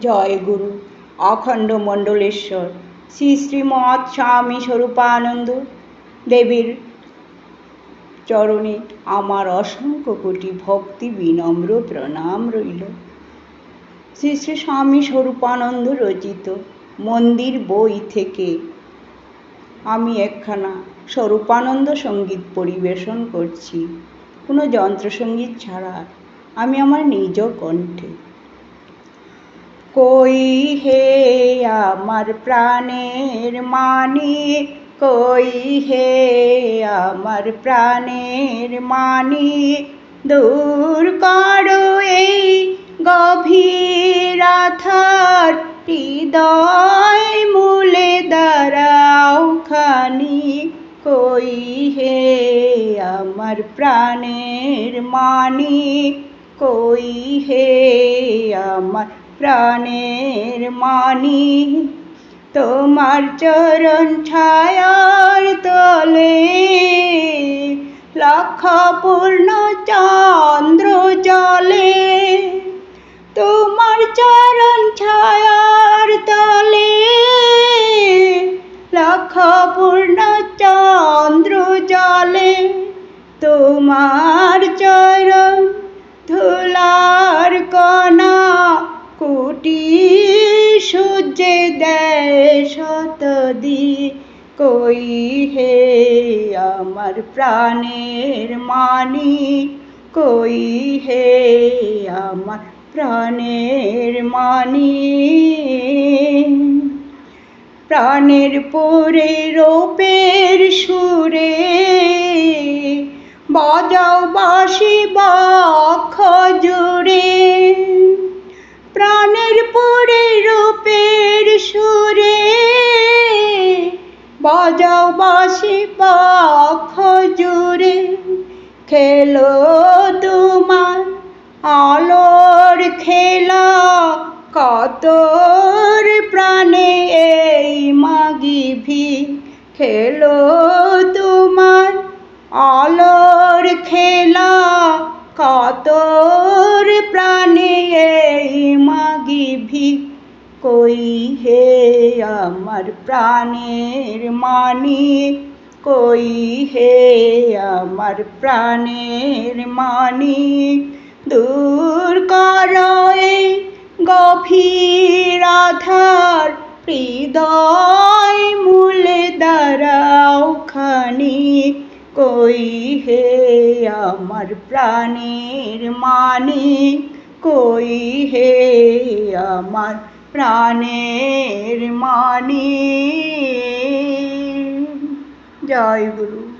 জয় গুরু। অখণ্ড মণ্ডলেশ্বর, শ্রী শ্রীমৎ স্বামী স্বরূপানন্দ দেবীর চরণে আমার অসংখ্য কোটি ভক্তি বিনম্র প্রণাম রইল। শ্রী শ্রী স্বামী স্বরূপানন্দ রচিত মন্দির বই থেকে আমি একখানা স্বরূপানন্দ সংগীত পরিবেশন করছি। কোনো যন্ত্রসঙ্গীত ছাড়া আমি আমার নিজ কণ্ঠে কই হে আমার প্রাণের মানি কই হে আমার প্রাণের মানি দূর করো এই গভীর আথার মূলে দাঁড়াও খানি কই হে আমার প্রাণের মানি কই হে আমার প্রাণের মানি, তোমার চরণ ছায়ার তলে। লক্ষ পূর্ণ চন্দ্র জলে, তোমার চরণ ছায়ার তলে। লক্ষ পূর্ণ চন্দ্র জলে, তোমার চরণ শতদি কই হে আমার প্রাণের মানি? কই হে আমার প্রাণের মানি? প্রাণের পরে রূপের সুরে বাজাও বাসি বক্ষ জুড়ে বাজাও বাসি বক্ষ খেলো তোমার আলোর খেলা। কতর প্রাণে এই মাগি ভি খেলো কই হে আমার প্রাণের মানি কই হে আমার প্রাণের মানি দূর করো গভীর আধার, হৃদয় মূলে দাঁড়াও খানি কই হে আমার প্রাণের মানি কই হে আমার প্রাণের মানি। জয় গুরু।